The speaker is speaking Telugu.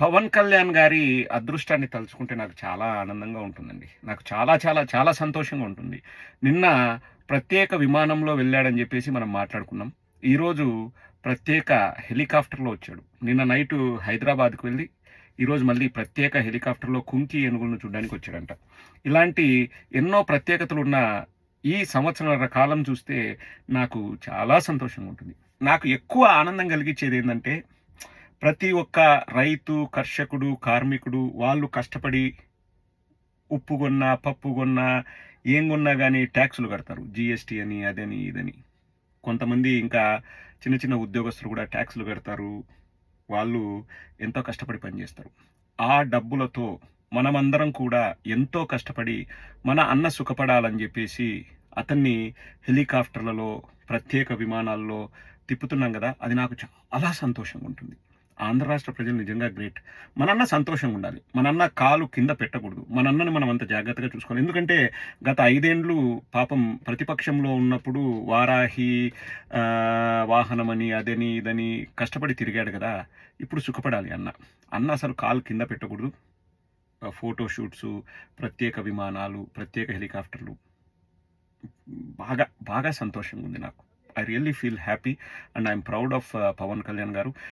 పవన్ కళ్యాణ్ గారి అదృష్టాన్ని తలుచుకుంటే నాకు చాలా ఆనందంగా ఉంటుందండి. నాకు చాలా చాలా చాలా సంతోషంగా ఉంటుంది. నిన్న ప్రత్యేక విమానంలో వెళ్ళాడని చెప్పేసి మనం మాట్లాడుకున్నాం. ఈరోజు ప్రత్యేక హెలికాప్టర్లో వచ్చాడు. నిన్న నైట్ హైదరాబాద్కు వెళ్ళి ఈరోజు మళ్ళీ ప్రత్యేక హెలికాప్టర్లో కుంకి ఏనుగులను చూడడానికి వచ్చాడంట. ఇలాంటి ఎన్నో ప్రత్యేకతలు ఉన్న ఈ సంవత్సరాల కాలం చూస్తే నాకు చాలా సంతోషంగా ఉంటుంది. నాకు ఎక్కువ ఆనందం కలిగించేది ఏంటంటే ప్రతి ఒక్క రైతు కర్షకుడు కార్మికుడు వాళ్ళు కష్టపడి ఉప్పు కొన్నా పప్పు కొన్నా ఏం కొన్నా కానీ ట్యాక్సులు కడతారు. జిఎస్టీ అని అదని ఇదని. కొంతమంది ఇంకా చిన్న చిన్న ఉద్యోగస్తులు కూడా ట్యాక్సులు కడతారు. వాళ్ళు ఎంతో కష్టపడి పనిచేస్తారు. ఆ డబ్బులతో మనమందరం కూడా ఎంతో కష్టపడి మన అన్న సుఖపడాలని చెప్పేసి అతన్ని హెలికాప్టర్లలో ప్రత్యేక విమానాల్లో తిప్పుతున్నాం కదా అది నాకు చాలా సంతోషంగా ఉంటుంది. ఆంధ్ర రాష్ట్ర ప్రజలు నిజంగా గ్రేట్. మనన్న సంతోషంగా ఉండాలి. మనన్న కాలు కింద పెట్టకూడదు. మనన్నని మనం అంత జాగ్రత్తగా చూసుకోవాలి. ఎందుకంటే గత ఐదేండ్లు పాపం ప్రతిపక్షంలో ఉన్నప్పుడు వారాహి వాహనమని అదని ఇదని కష్టపడి తిరిగాడు కదా. ఇప్పుడు సుఖపడాలి అన్న. అన్న అసలు కాలు కింద పెట్టకూడదు. ఫోటోషూట్స్ ఫోటో షూట్స్ ప్రత్యేక విమానాలు ప్రత్యేక హెలికాప్టర్లు. బాగా బాగా సంతోషంగా ఉంది నాకు. I really feel happy and I'm proud of Pawan Kalyan garu.